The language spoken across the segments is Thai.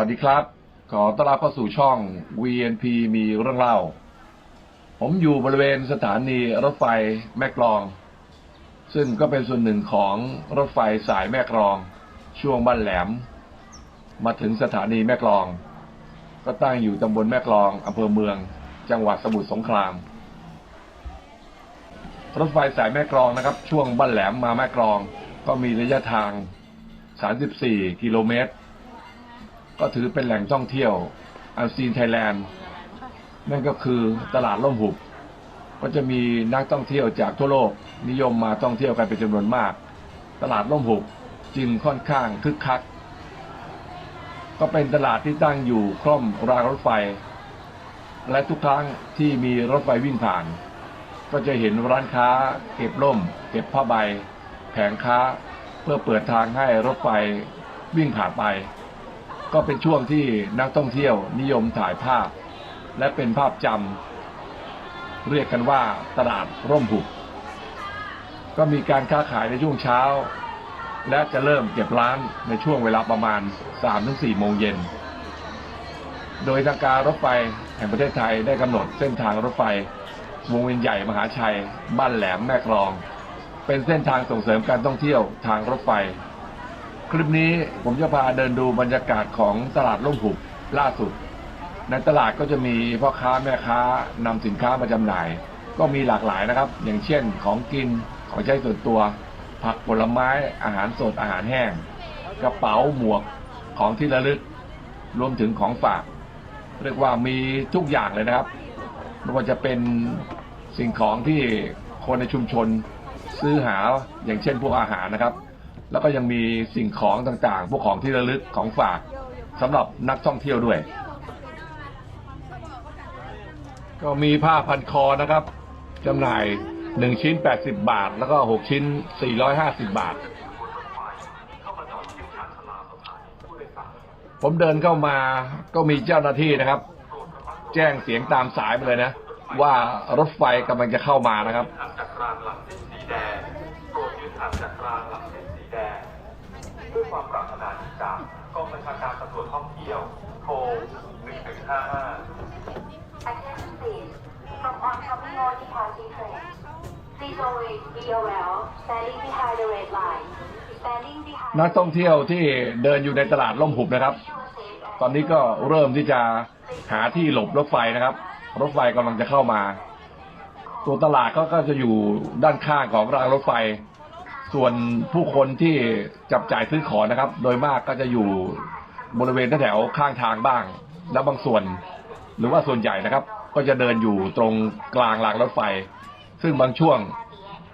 สวัสดีครับ ขอต้อนรับเข้าสู่ช่อง VNP มีเรื่องเล่า ผมอยู่บริเวณสถานีรถไฟแม่กลอง ซึ่งก็เป็นส่วนหนึ่งของรถไฟสายแม่กลอง ช่วงบ้านแหลม มาถึงสถานีแม่กลอง ก็ตั้งอยู่ตำบลแม่กลองอำเภอเมือง จังหวัดสมุทรสงคราม รถไฟสายแม่กลองนะครับ ช่วงบ้านแหลมมาแม่กลอง ก็มีระยะทาง 34 กิโลเมตร ก็ถือเป็นแหล่งท่องเที่ยวอันซีนไทยแลนด์นั่นก็คือตลาดล่มหุบ ก็จะมีนักท่องเที่ยวจากทั่วโลกนิยมมาท่องเที่ยวกันเป็นจำนวนมาก ตลาดล่มหุบจึงค่อนข้างคึกคัก ก็เป็นตลาดที่ตั้งอยู่คล่อมรางรถไฟ และทุกครั้งที่มีรถไฟวิ่งผ่าน ก็จะเห็นร้านค้า เก็บร่ม เก็บผ้าใบ แผงค้าเพื่อเปิดทางให้รถไฟวิ่งผ่านไป ก็เป็นช่วงที่นักท่องเที่ยวนิยมถ่ายภาพ และเป็นภาพจำเรียกกันว่าตลาดร่มหุบก็มีการค้าขายในช่วงเช้า และจะเริ่มเก็บร้านในช่วงเวลาประมาณ 3-4 โมงเย็น โดยทางการรถไฟแห่งประเทศไทยได้กำหนดเส้นทางรถไฟ วงเวียนใหญ่มหาชัย บ้านแหลมแม่กลอง เป็นเส้นทางส่งเสริมการท่องเที่ยวทางรถไฟ คลิปนี้ผมจะพาเดินดูบรรยากาศของตลาดร่มหุบล่าสุด ในตลาดก็จะมีพ่อค้าแม่ค้านำสินค้ามาจำหน่าย ก็มีหลากหลายนะครับ อย่างเช่นของกินของใช้ส่วนตัว ผักผลไม้อาหารสดอาหารแห้ง กระเป๋าหมวกของที่ระลึก รวมถึงของฝาก เรียกว่ามีทุกอย่างเลยนะครับไม่ว่าจะเป็นสิ่งของที่คนในชุมชนซื้อหาอย่างเช่นพวกอาหารนะครับ แล้วก็ยังมีสิ่งของต่างๆ พวกของที่ระลึกของฝากสำหรับนักท่องเที่ยวด้วย ก็มีผ้าพันคอนะครับจำหน่ายหนึ่งชิ้น 80 บาท แล้วก็หกชิ้น 450 บาท ผมเดินเข้ามาก็มีเจ้าหน้าที่นะครับ แจ้งเสียงตามสายมาเลยนะ ว่ารถไฟกำลังจะเข้ามานะครับจากรางหลังสีแดงโปรดยืนห่างจาก ชาการตำรวจท่องเที่ยว โทร 1155 Attention please. From oncoming or departing train. Please always be aware, standing behind the red line. Standing behind นักท่องเที่ยวที่เดินอยู่ในตลาดล่มหุบนะครับ ตอนนี้ก็เริ่มที่จะหาที่หลบรถไฟนะครับ รถไฟกำลังจะเข้ามา ตัวตลาดก็ก็จะอยู่ด้านข้างของรางรถไฟ ส่วนผู้คนที่จับจ่ายซื้อของนะครับ โดยมากก็จะอยู่บริเวณแถวข้างทางบ้าง แล้วบางส่วน หรือว่าส่วนใหญ่นะครับ ก็จะเดินอยู่ตรงกลางรางรถไฟ ซึ่งบางช่วง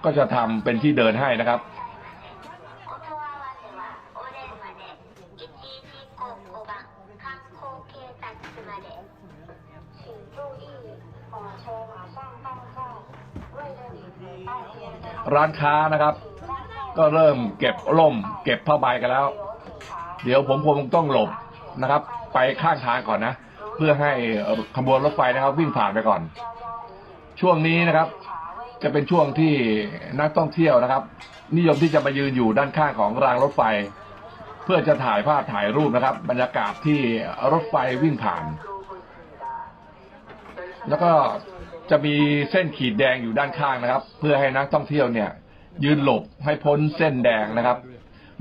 ก็จะทำเป็นที่เดินให้นะครับ ร้านค้านะครับ ก็เริ่มเก็บร่ม เก็บผ้าใบกันแล้ว เดี๋ยวผมคงต้องหลบนะครับ ไปข้างทางก่อนนะ เพื่อให้ขบวนรถไฟนะครับ วิ่งผ่านไปก่อน ช่วงนี้นะครับ จะเป็นช่วงที่นักท่องเที่ยวนะครับ นิยมที่จะมายืนอยู่ด้านข้างของรางรถไฟ เพื่อจะถ่ายภาพถ่ายรูปนะครับ บรรยากาศที่รถไฟวิ่งผ่าน แล้วก็จะมีเส้นขีดแดงอยู่ด้านข้างนะครับ เพื่อให้นักท่องเที่ยวเนี่ย ยืนหลบให้พ้นเส้นแดงนะครับ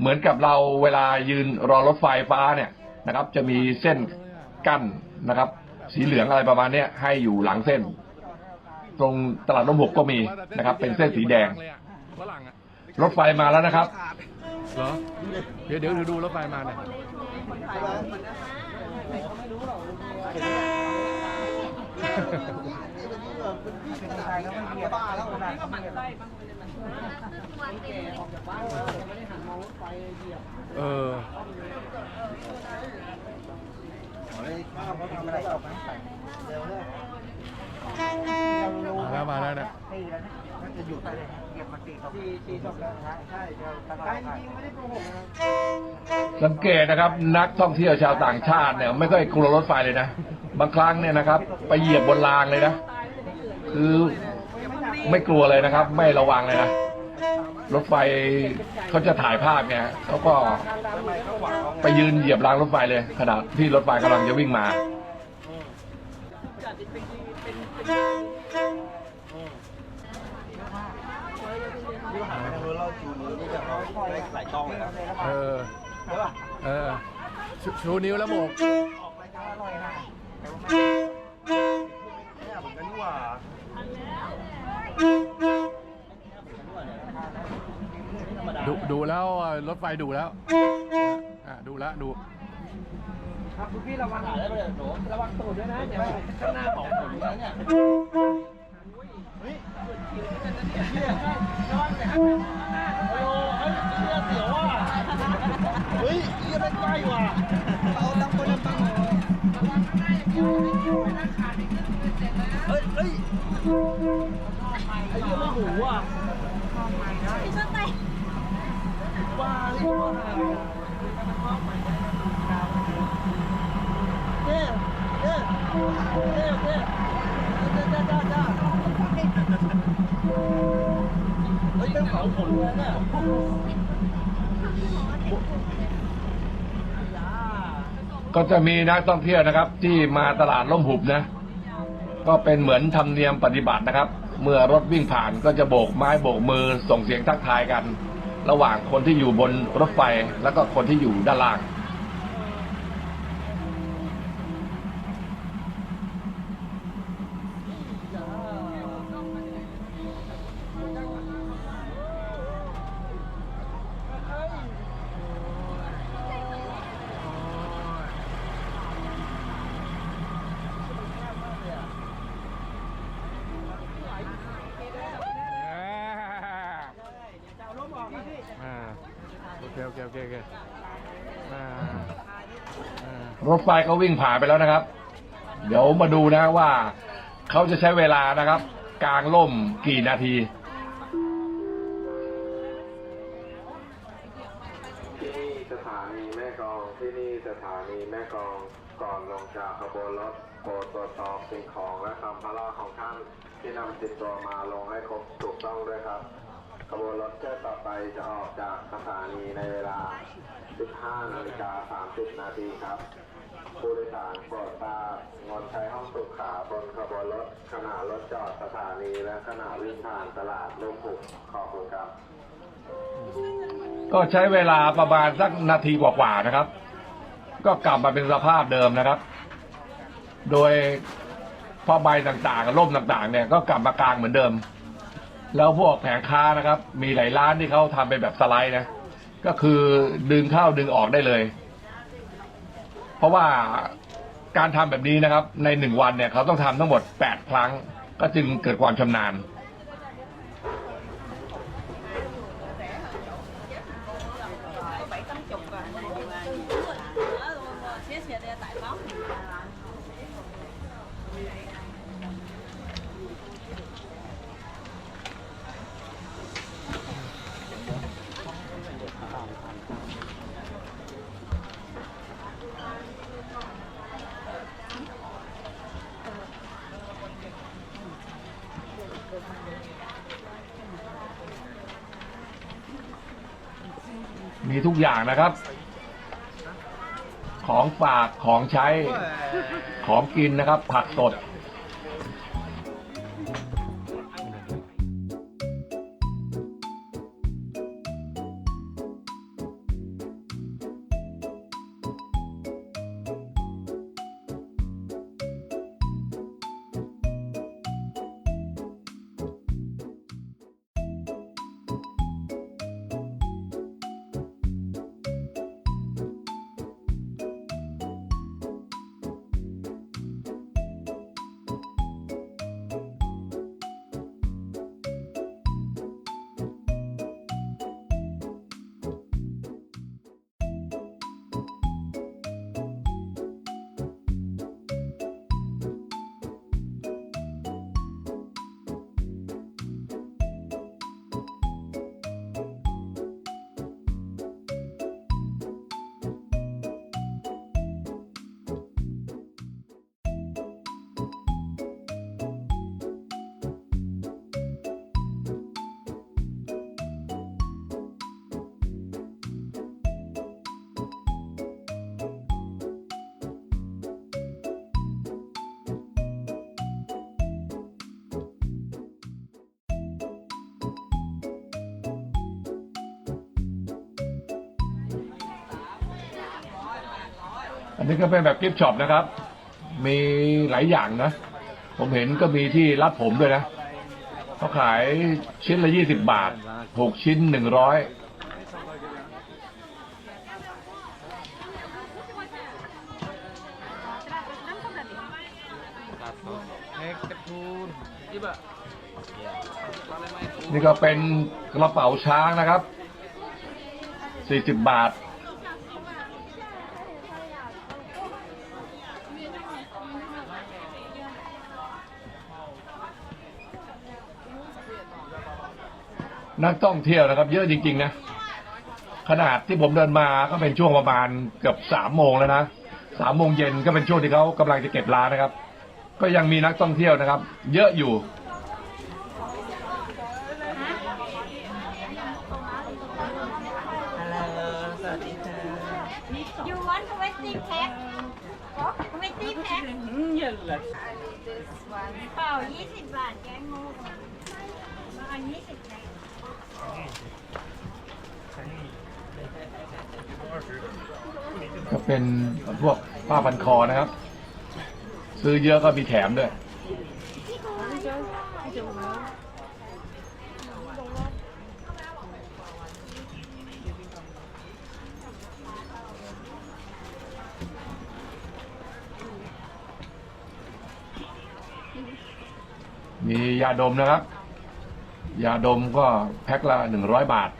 เหมือนกับเราเวลายืนรอรถไฟฟ้าเนี่ยนะครับ จะมีเส้นกั้นนะครับ สีเหลืองอะไรประมาณเนี้ยให้อยู่หลังเส้น ตรงตลาดน้ำหกก็มีนะครับ เป็นเส้นสีแดงฝรั่งอะรถไฟมาแล้วนะครับเหรอเดี๋ยวเดี๋ยวดูรถไฟมา หน่อยเออมาแล้วมาแล้วเนี่ยสังเกตนะครับ นักท่องเที่ยวชาวต่างชาติเนี่ยไม่ค่อยกลัวรถไฟเลยนะบางครั้งเนี่ยนะครับ ไปเหยียบบนรางเลยนะ คือไม่กลัวเลยนะครับ ไม่ระวังเลยนะ รถไฟเขาจะถ่ายภาพไงเขาก็ไปยืนเหยียบรางรถไฟเลยขณะที่รถไฟกำลังจะวิ่งมา เออเออชูชูนิ้วแล้วโบกออกรายการอร่อยค่ะเนี่ยเหมือนกันนี่หว่า ดูดูแล้วรถไฟดูแล้วอะดูแล้วดู ครับคุณพี่ระวังได้ไหมหนูระวังตูดด้วยนะเดี๋ยวข้างหน้าของผมนะเนี่ยเฮ้ยเชี่ยระวังแต่ข้างหน้าโอ้เฮ้ยเชี่ยเสียวว่ะเฮ้ยเชี่ยไม่ใกล้ว่ะเอาตั้งบนตั้งเฮ้ยเฮ้ยไอ้เหี้ยไม่หมูอะว่าเรียกว่าอะไรอะเด้เด้เด้ยเด้จ้าจ้าจ้าเฮ้ยเป็นเผาขนเลยเนี่ย ก็จะมีนักท่องเที่ยวนะครับ ที่มาตลาดล่มหุบนะ ก็เป็นเหมือนธรรมเนียมปฏิบัตินะครับ เมื่อรถวิ่งผ่านก็จะโบกไม้โบกมือส่งเสียงทักทายกัน ระหว่างคนที่อยู่บนรถไฟแล้วก็คนที่อยู่ด้านล่าง อ่าโอเคโอเคโอเคโอเคอ่าอ่ารถไฟก็วิ่งผ่านไปแล้วนะครับ เดี๋ยวมาดูนะว่าเขาจะใช้เวลานะครับ กลางล่มกี่นาทีที่นี่สถานีแม่กลองที่นี่สถานีแม่กลองก่อนลงจากขบวนรถโปรดตรวจสอบสิ่งของและสัมภาระของท่านที่นำติดตัวมาลงให้ครบถูกต้องด้วยครับขบวนรถเที่ยวต่อไปจะออกจากสถานีในเวลา 15นาฬิกา30 นาทีครับ ผู้โดยสารโปรดทราบงดใช้ห้องสุขาบนขบวนรถขณะรถจอดสถานีและขณะวิ่งผ่านตลาดลุ่มผุกขอบคุณครับ ก็ใช้เวลาประมาณสักนาทีกว่าๆนะครับ ก็กลับมาเป็นสภาพเดิมนะครับ โดยผ้าใบต่างๆร่มต่างๆ เนี่ยก็กลับมากลางเหมือนเดิม แล้วพวกแผงค้านะครับ มีหลายร้านที่เขาทำเป็นแบบสไลด์นะ ก็คือดึงเข้าดึงออกได้เลย เพราะว่าการทำแบบนี้นะครับในหนึ่งวันเนี่ยเขาต้องทำทั้งหมดแปดครั้งก็จึงเกิดความชำนาญ มีทุกอย่างนะครับ ของฝากของใช้ของกินนะครับ ผักสด นนี้ก็เป็นแบบกิฟช็อปนะครับ มีหลายอย่างนะ ผมเห็นก็มีที่รัดผมด้วยนะเขาขายชิ้นละยี่สิบบาทหกชิ้นหนึ่งร้อยนี่ก็เป็นกระเป๋าช้างนะครับสี่สิบบาท นักท่องเที่ยวนะครับ เยอะจริง ๆ นะ ขนาดที่ผมเดินมาก็เป็นช่วงประมาณเกือบสามโมงแล้วนะสามโมงเย็นก็เป็นช่วงที่เขากำลังจะเก็บร้านนะครับ ก็ยังมีนักท่องเที่ยวนะครับ เยอะอยู่ฮัลโหลสวัสดีค่ะ You want twenty pack twenty pack เยอะเลยเปล่ายี่สิบบาทแกงงูมาอันยี่สิบแพ็ค ก็เป็นพวกผ้าพันคอนะครับ ซื้อเยอะก็มีแถมด้วยมียาดมนะครับ ยาดมก็แพ็คละหนึ่งร้อยบาท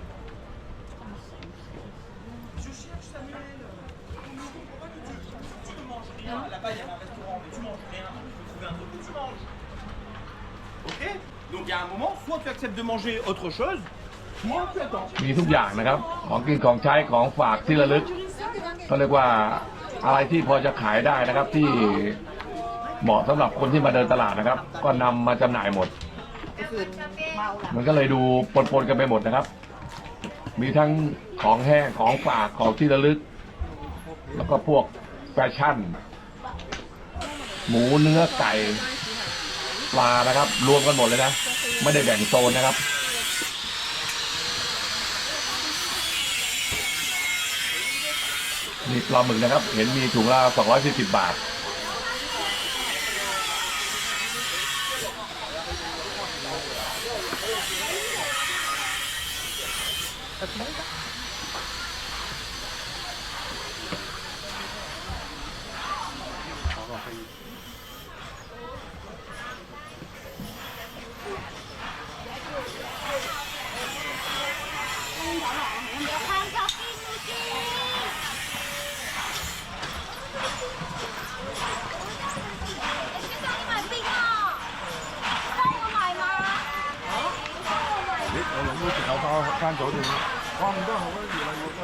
a un moment, soit tu acceptes de manger autre chose, soit tu attends. มีทุกอย่างนะครับ ของกินของใช้ของฝากที่ระลึกก็เรียกว่าอะไรที่พอจะขายได้นะครับที่เหมาะสำหรับคนที่มาเดินตลาดนะครับ ก็นำมาจำหน่ายหมดมันก็เลยดูปนๆกันไปหมดนะครับ มีทั้งของแห้งของฝากของที่ระลึก แล้วก็พวกแฟชั่น หมูเนื้อไก่ปลานะครับ รวมกันหมดเลยนะ ไม่ได้แบ่งโซนนะครับมีปลาหมึกนะครับ เห็นมีถุงละ240 บาท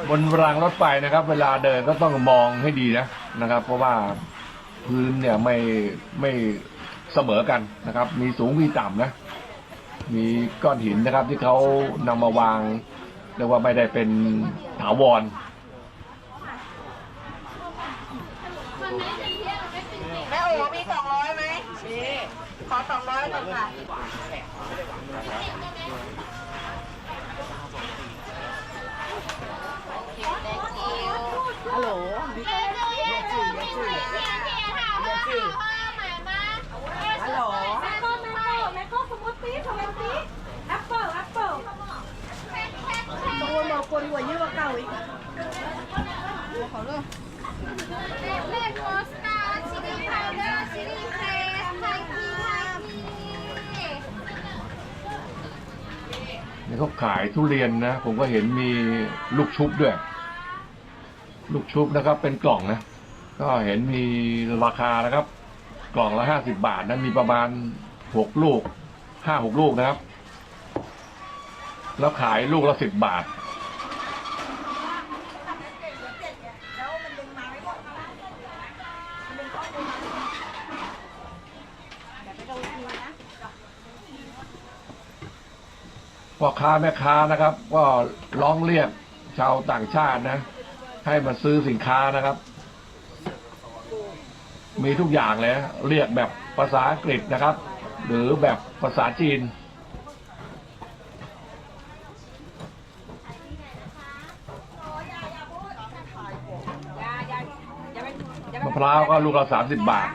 บนรางรถไฟนะครับ เวลาเดินก็ต้องมองให้ดีนะนะครับ เพราะว่าพื้นเนี่ยไม่ไม่เสมอกันนะครับ มีสูงมีต่ำนะ มีก้อนหินนะครับ ที่เขานำมาวางเรียกว่าไม่ได้เป็นถาวรแม่โอ๋มีสองร้อยไหมมีขอสองร้อยหนึ่งค่ะ ฮัลโหลฮัลโหลตัวบอกคนกว่าเยอะกว่าเก่าอีกเลขโพสตาร์ชิลลี่พาวเดอร์ชิลี่เครสไทยทีไทยทีนี่เขาขายทุเรียนนะ ผมก็เห็นมีลูกชุบด้วย ลูกชุบนะครับ เป็นกล่องนะ ก็เห็นมีราคานะครับ กล่องละห้าสิบบาทนั้นมีประมาณหกลูกห้าหกลูกนะครับ แล้วขายลูกละสิบบาท พ่อค้าแม่ค้านะครับ ก็ร้องเรียกชาวต่างชาตินะ ให้มาซื้อสินค้านะครับ มีทุกอย่างเลย เรียกแบบภาษาอังกฤษนะครับ หรือแบบภาษาจีน มะพร้าวก็ลูกละสามสิบบาท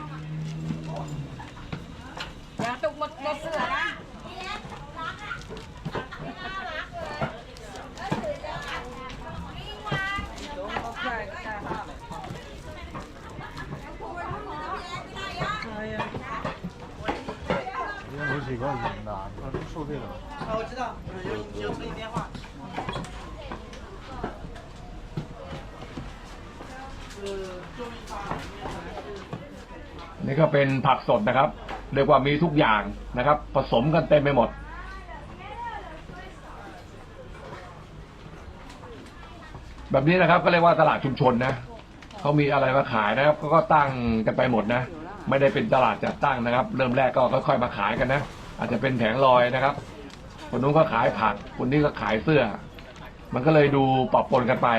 เป็นผักสดนะครับ เรียกว่ามีทุกอย่างนะครับ ผสมกันเต็มไปหมด แบบนี้นะครับก็เรียกว่าตลาดชุมชนนะเขามีอะไรมาขายนะครับก็ตั้งกันไปหมดนะ ไม่ได้เป็นตลาดจัดตั้งนะครับ เริ่มแรกก็ค่อยๆมาขายกันนะ อาจจะเป็นแผงลอยนะครับ คนนู้นก็ขายผักคนนี้ก็ขายเสื้อ มันก็เลยดูปรับปนกันไป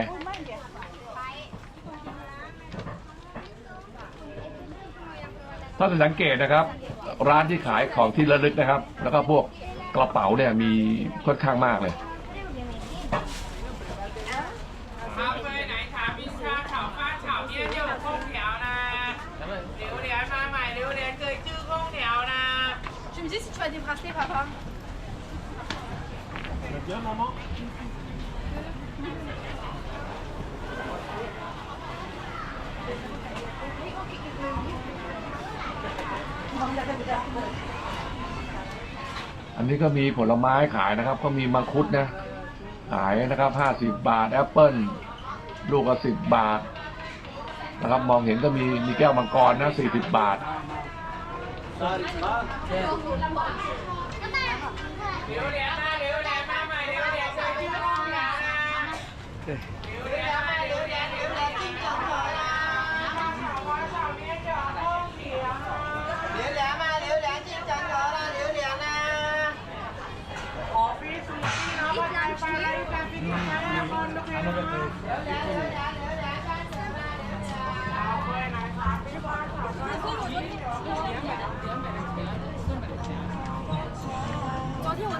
ถ้าจะสังเกตนะครับ ร้านที่ขายของที่ระลึกนะครับ แล้วก็พวกกระเป๋าเนี่ยมีค่อนข้างมากเลยเดี๋ยวมาม่เอันนี้ก็มีผลไม้ขายนะครับ ก็มีมังคุดนะ ขายนะครับห้าสิบบาทแอปเปิ้ลลูกละสิบบาท นะครับ มองเห็นก็มีมีแก้วมังกรนะสี่สิบบาทเดี๋ยวเดี๋ยว 昨天我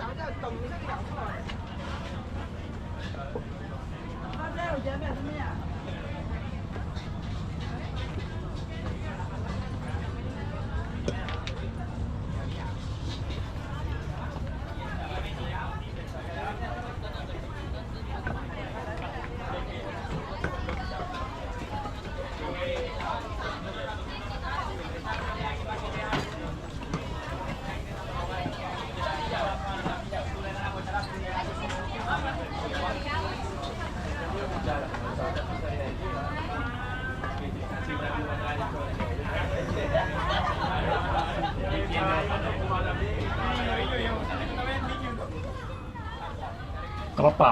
กระเป๋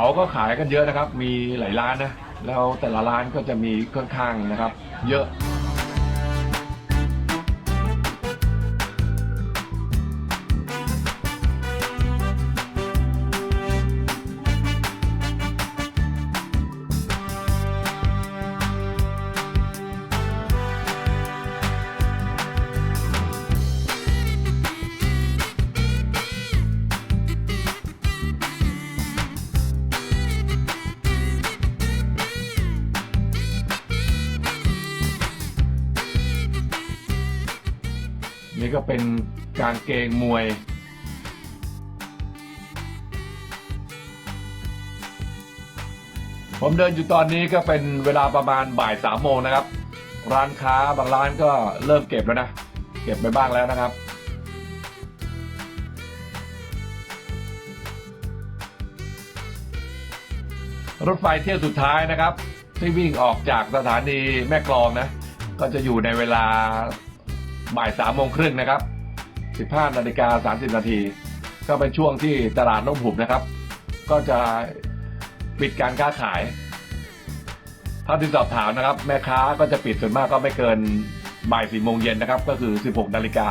าก็ขายกันเยอะนะครับ มีหลายร้านนะ แล้วแต่ละร้านก็จะมีค่อนข้างนะครับ เยอะ เกงมวย ผมเดินอยู่ตอนนี้ก็เป็นเวลาประมาณบ่ายสามโมงนะครับ ร้านค้าบางร้านก็เริ่มเก็บแล้วนะ เก็บไปบ้างแล้วนะครับรถไฟเที่ยวสุดท้ายนะครับ ที่วิ่งออกจากสถานีแม่กลองนะ ก็จะอยู่ในเวลาบ่ายสามโมงครึ่งนะครับ 15นาฬิกา30 นาที ก็เป็นช่วงที่ตลาดน้มหุบนะครับ ก็จะปิดการค้าขายเท่าที่สอบถามนะครับ แม่ค้าก็จะปิดส่วนมากก็ไม่เกินบ่ายสี่โมงเย็นนะครับ ก็คือ 16 นาฬิกา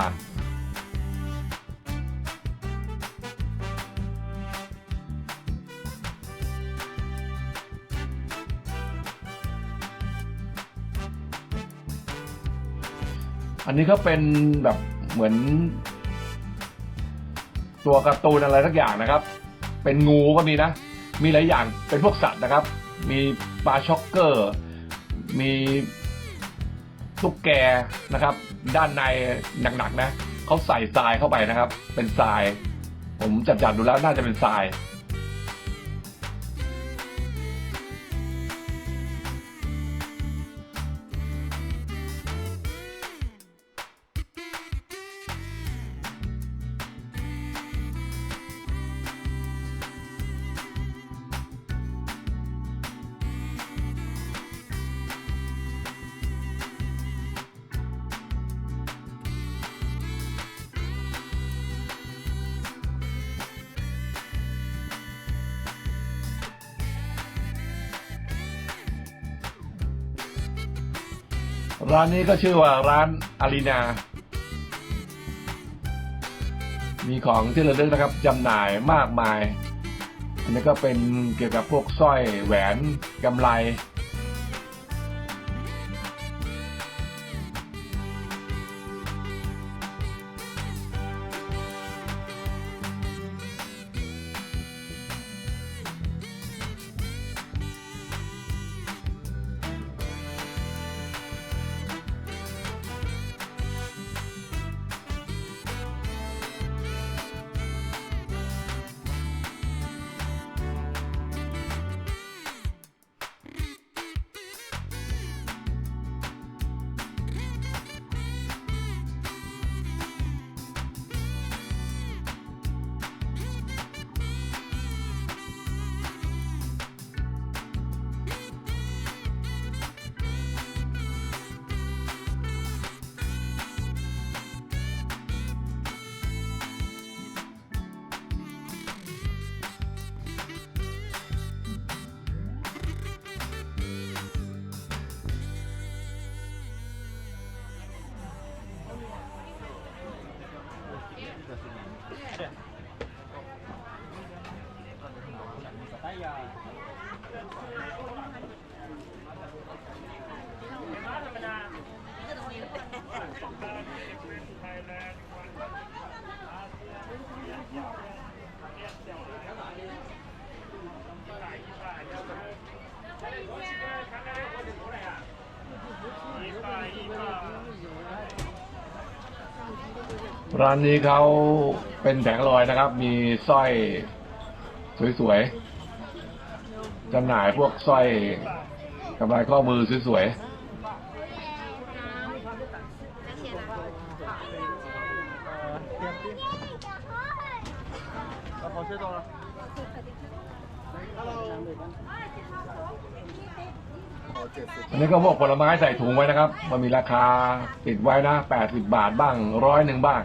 อันนี้ก็เป็นแบบเหมือน ตัวการ์ตูนอะไรสักอย่างนะครับ เป็นงูก็มีนะ มีหลายอย่างเป็นพวกสัตว์นะครับ มีปลาช็อกเกอร์ มีตุ๊กแกนะครับ ด้านในหนักๆนะเขาใส่ทรายเข้าไปนะครับ เป็นทราย ผมจับจับๆดูแล้วน่าจะเป็นทราย ร้านนี้ก็ชื่อว่าร้านอารีนา มีของที่ระลึกนะครับจำหน่ายมากมาย อันนี้ก็เป็นเกี่ยวกับพวกสร้อยแหวนกำไล ร้านนี้เขาเป็นแผงลอยนะครับ มีสร้อยสวยๆจำหน่ายพวกสร้อยกำไรข้อมือสวยๆ นนี้ก็พวกผลไม้ใส่ถุงไว้นะครับ มันมีราคาติดไว้นะแปดสิบบาทบ้างร้อยหนึ่งบ้าง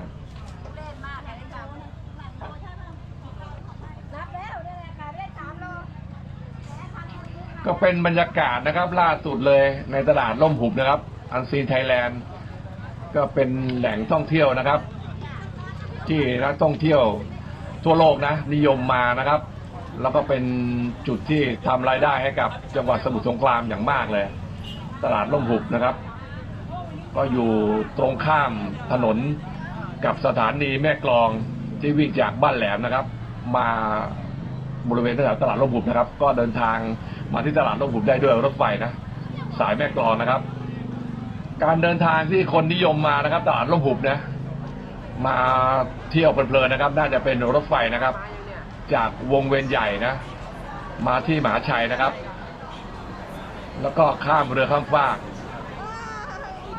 ก็เป็นบรรยากาศนะครับ ล่าสุดเลยในตลาดล่มหุบนะครับ อันซีนไทยแลนด์ ก็เป็นแหล่งท่องเที่ยวนะครับ ที่นักท่องเที่ยวทั่วโลกนะ นิยมมานะครับแล้วก็เป็นจุดที่ทำรายได้ให้กับจังหวัดสมุทรสงครามอย่างมากเลย ตลาดล่มหุบนะครับ ก็อยู่ตรงข้ามถนนกับสถานีแม่กลองที่วิ่งจากบ้านแหลมนะครับ มาบริเวณแถวตลาดล่มหุบนะครับ ก็เดินทางมาที่ตลาดล่มหุบได้ด้วยรถไฟนะสายแม่กลองนะครับ การเดินทางที่คนนิยมมานะครับ ตลาดล่มหุบนะมาเที่ยวเพลินๆนะครับ น่าจะเป็นรถไฟนะครับ จากวงเวียนใหญ่นะ มาที่มหาชัยนะครับ แล้วก็ข้ามเรือข้ามฟาก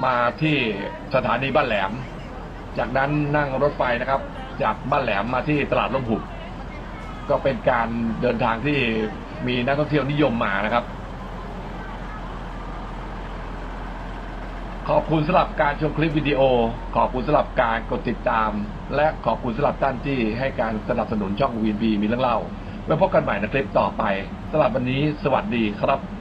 มาที่สถานีบ้านแหลม จากนั้นนั่งรถไฟนะครับ จากบ้านแหลมมาที่ตลาดล่มหุบก็เป็นการเดินทางที่มีนักท่องเที่ยวนิยมมานะครับ ขอบคุณสำหรับการชมคลิปวิดีโอ ขอบคุณสำหรับการกดติดตาม และขอบคุณสำหรับท่านที่ให้การสนับสนุนช่องวีนบีมีเรื่องเล่าไว้พบกันใหม่ในคลิปต่อไปสำหรับวันนี้ สวัสดีครับ